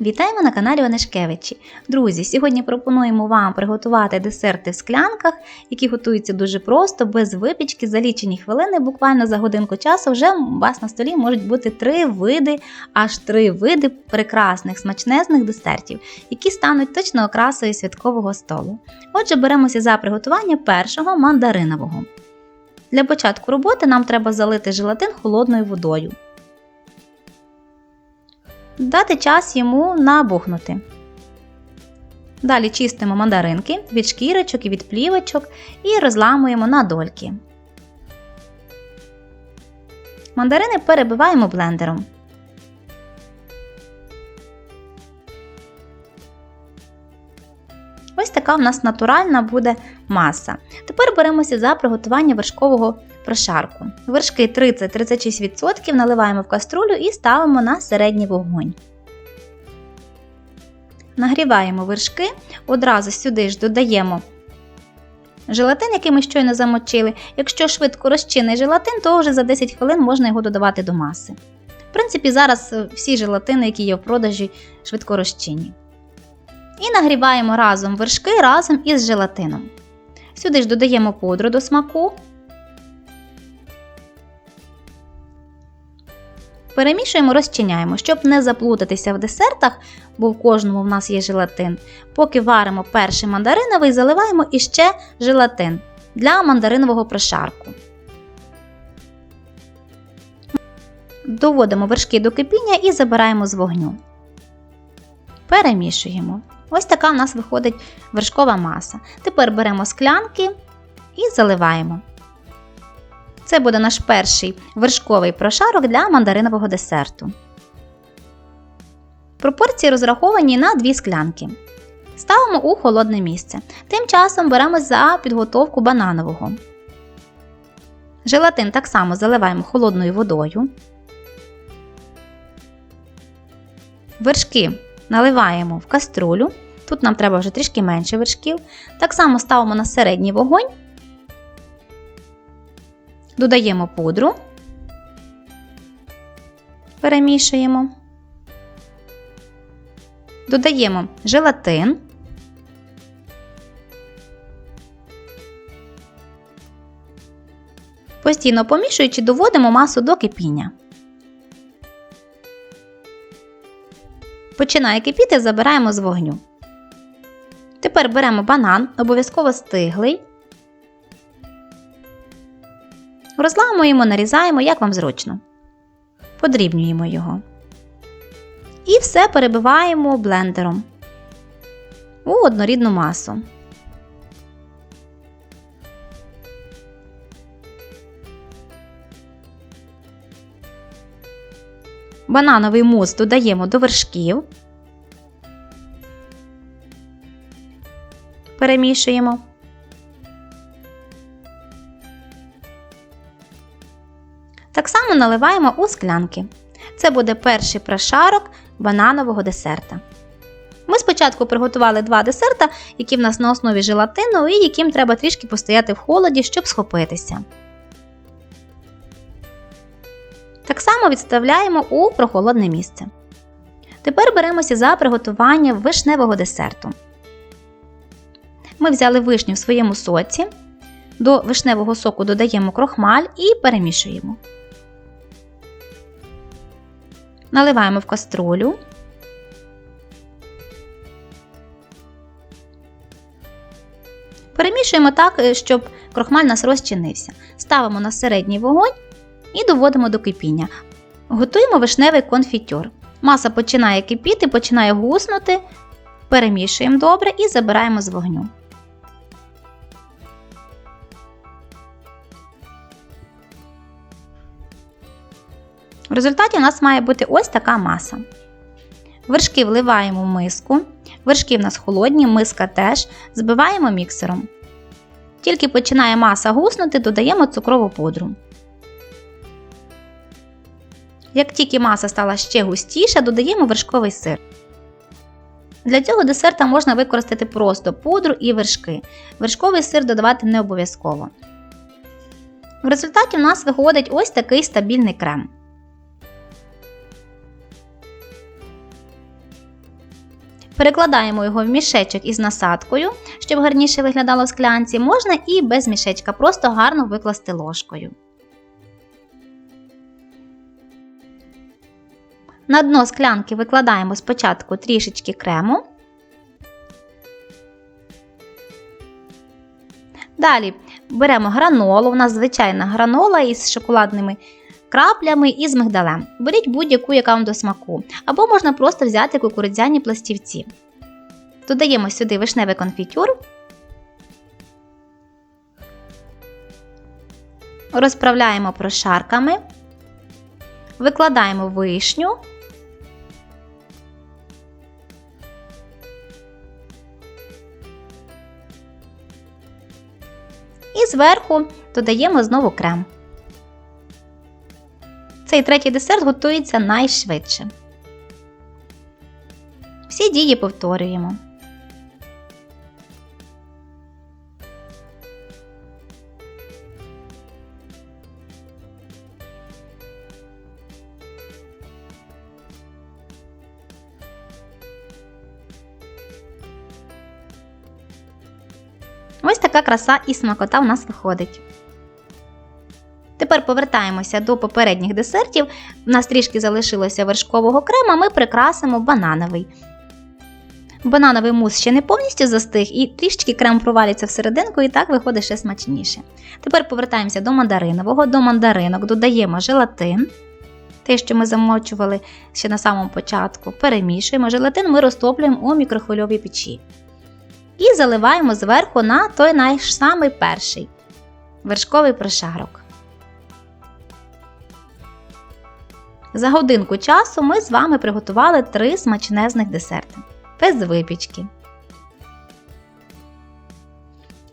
Вітаємо на каналі Онешкевичі. Друзі, сьогодні пропонуємо вам приготувати десерти в склянках, які готуються дуже просто, без випічки, за лічені хвилини, буквально за годинку часу, вже у вас на столі можуть бути три види, аж три види прекрасних смачнезних десертів, які стануть точно окрасою святкового столу. Отже, беремося за приготування першого мандаринового. Для початку роботи нам треба залити желатин холодною водою дати час йому набухнути. Далі чистимо мандаринки від шкірочок і від плівочок і розламуємо на дольки. Мандарини перебиваємо блендером. Ось така в нас натуральна буде маса. Тепер беремося за приготування вершкового прошарку. Вершки 30-36% наливаємо в каструлю і ставимо на середній вогонь. Нагріваємо вершки, одразу сюди ж додаємо желатин, який ми щойно замочили. Якщо швидко розчинний желатин, то вже за 10 хвилин можна його додавати до маси. В принципі, зараз всі желатини, які є в продажі, швидко розчинні. І нагріваємо разом вершки разом із желатином. Сюди ж додаємо пудру до смаку. Перемішуємо, розчиняємо, щоб не заплутатися в десертах, бо в кожному в нас є желатин. Поки варимо перший мандариновий, заливаємо іще желатин для мандаринового прошарку. Доводимо вершки до кипіння і забираємо з вогню. Перемішуємо. Ось така в нас виходить вершкова маса. Тепер беремо склянки і заливаємо. Це буде наш перший вершковий прошарок для мандаринового десерту. Пропорції розраховані на 2 склянки. Ставимо у холодне місце. Тим часом беремо за підготовку бананового. Желатин так само заливаємо холодною водою. Вершки наливаємо в каструлю. Тут нам треба вже трішки менше вершків. Так само ставимо на середній вогонь, додаємо пудру, перемішуємо, додаємо желатин. Постійно помішуючи, доводимо масу до кипіння. Починає кипіти, забираємо з вогню. Тепер беремо банан, обов'язково стиглий. Розламуємо, нарізаємо, як вам зручно. Подрібнюємо його. І все перебиваємо блендером у однорідну масу. Банановий мус додаємо до вершків. Перемішуємо. Наливаємо у склянки. Це буде перший прошарок бананового десерта. Ми спочатку приготували два десерта, які в нас на основі желатину, і яким треба трішки постояти в холоді, щоб схопитися. Так само відставляємо у прохолодне місце. Тепер беремося за приготування вишневого десерту. Ми взяли вишню в своєму соці, до вишневого соку додаємо крохмаль і перемішуємо. Наливаємо в каструлю. Перемішуємо так, е, щоб крохмаль нас розчинився. Ставимо на середній вогонь і доводимо до кипіння. Готуємо вишневий конфітюр. Маса починає кипіти, починає гуснути. Перемішуємо добре і забираємо з вогню. В результаті у нас має бути ось така маса. Вершки вливаємо в миску. Вершки в нас холодні, миска теж. Збиваємо міксером. Тільки починає маса гуснути, додаємо цукрову пудру. Як тільки маса стала ще густіша, додаємо вершковий сир. Для цього десерта можна використати просто пудру і вершки. Вершковий сир додавати не обов'язково. В результаті в нас виходить ось такий стабільний крем. Перекладаємо його в мішечок із насадкою, щоб гарніше виглядало в склянці. Можна і без мішечка, просто гарно викласти ложкою. На дно склянки викладаємо спочатку трішечки крему. Далі беремо гранолу, у нас звичайна гранола із шоколадними краплями і з мигдалем. Беріть будь-яку, яка вам до смаку, або можна просто взяти кукурудзяні пластівці. Додаємо сюди вишневий конфітюр, розправляємо прошарками, викладаємо вишню. І зверху додаємо знову крем. Цей третій десерт готується найшвидше. Всі дії повторюємо. Ось така краса і смакота в нас виходить. Тепер повертаємося до попередніх десертів. У нас трішки залишилося вершкового крема, ми прикрасимо банановий. Банановий мус ще не повністю застиг, і трішки крем провалюється всерединку, і так виходить ще смачніше. Тепер повертаємося до мандаринового. До мандаринок додаємо желатин. Те, що ми замочували ще на самому початку, перемішуємо. Желатин ми розтоплюємо у мікрохвильовій печі. І заливаємо зверху на той наш самий перший вершковий прошарок. За годинку часу ми з вами приготували три смачнезних десерти без випічки.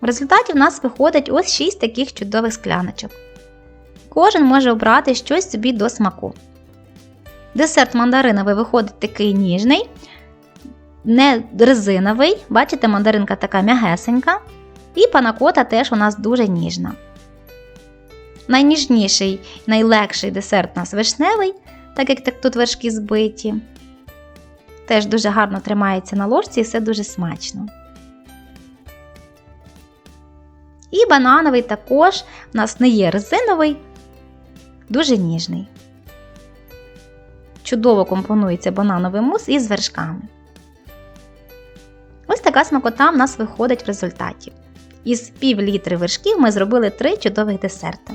В результаті в нас виходить ось 6 таких чудових скляночок. Кожен може обрати щось собі до смаку. Десерт мандариновий виходить такий ніжний, не резиновий. Бачите, мандаринка така м'ягесенька. І панакота теж у нас дуже ніжна. Найніжніший, найлегший десерт у нас вишневий, так як тут вершки збиті. Теж дуже гарно тримається на ложці і все дуже смачно. І банановий також у нас не є резиновий, дуже ніжний. Чудово компонується банановий мус із вершками. Ось така смакота в нас виходить в результаті. Із пів літри вершків ми зробили три чудових десерти.